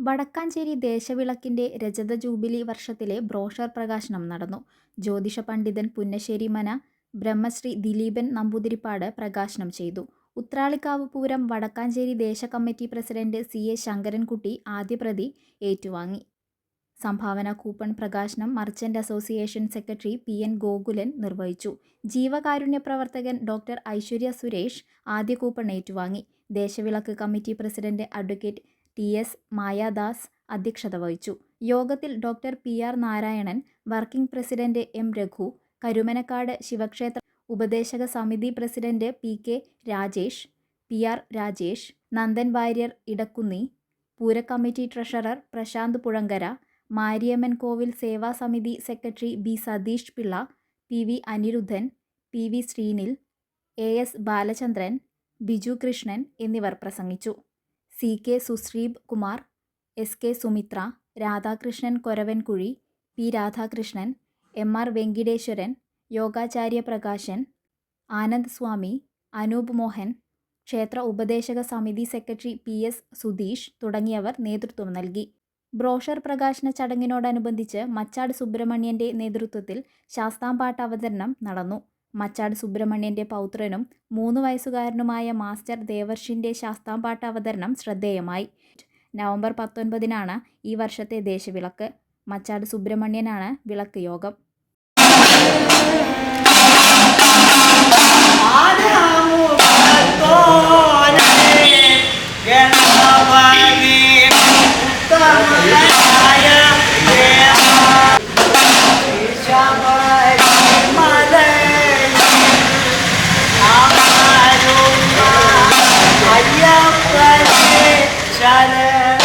വടക്കാഞ്ചേരി ദേശവിളക്കിന്റെ രജത ജൂബിലി വർഷത്തിലെ ബ്രോഷർ പ്രകാശനം നടന്നു. ജ്യോതിഷ പണ്ഡിതൻ പുന്നശ്ശേരി മന ബ്രഹ്മശ്രീ ദിലീപൻ നമ്പൂതിരിപ്പാട് പ്രകാശനം ചെയ്തു. ഉത്രാളിക്കാവ് പൂരം വടക്കാഞ്ചേരി ദേശകമ്മിറ്റി പ്രസിഡന്റ് സി. എ. ശങ്കരൻകുട്ടി ആദ്യപ്രതി ഏറ്റുവാങ്ങി. സംഭാവന കൂപ്പൺ പ്രകാശനം merchant association secretary P. N. Gokulan നിർവഹിച്ചു. ജീവകാരുണ്യ പ്രവർത്തകൻ ഡോക്ടർ ഐശ്വര്യ സുരേഷ് ആദ്യ കൂപ്പൺ ഏറ്റുവാങ്ങി. ദേശവിളക്ക് കമ്മിറ്റി പ്രസിഡന്റ് അഡ്വ. ടി. എസ്. മായാദാസ് അധ്യക്ഷത വഹിച്ചു. യോഗത്തിൽ doctor P. R. Narayanan, working president M. Raghu, Karumanakkad ശിവക്ഷേത്ര ഉപദേശക സമിതി president P. K. Rajesh, P. R. Rajesh, Nandan Warrier Edakkunni, പൂരക്കമ്മിറ്റി treasurer Prashant Puzhankara, Mariamman കോവിൽ സേവാ സമിതി secretary B. Satheesh Pillai, P. V. Aniruddhan, P. V. Sreenil, A. S. Balachandran, Biju Krishnan എന്നിവർ പ്രസംഗിച്ചു. C. K. Susreeb Kumar, S. K. Sumithra, Radhakrishnan Koravankuzhi, P. Radhakrishnan, M. R. Venkiteswaran, Yogacharya Prakashan, Anand Swami, Anoop Mohan, ക്ഷേത്ര ഉപദേശക സമിതി secretary P. S. Sudheesh തുടങ്ങിയവർ നേതൃത്വം നൽകി. Brochure പ്രകാശന ചടങ്ങിനോടനുബന്ധിച്ച് മച്ചാട് സുബ്രഹ്മണ്യന്റെ നേതൃത്വത്തിൽ ശാസ്താംപാട്ട് അവതരണം നടന്നു. മച്ചാട് സുബ്രഹ്മണ്യന്റെ പൗത്രനും മൂന്ന് വയസ്സുകാരനുമായ മാസ്റ്റർ ദേവർഷിന്റെ ശാസ്താംപാട്ട് അവതരണം ശ്രദ്ധേയമായി. നവംബർ പത്തൊൻപതിനാണ് ഈ വർഷത്തെ ദേശവിളക്ക്. മച്ചാട് സുബ്രഹ്മണ്യനാണ് വിളക്ക് യോഗം. Maria Planetara.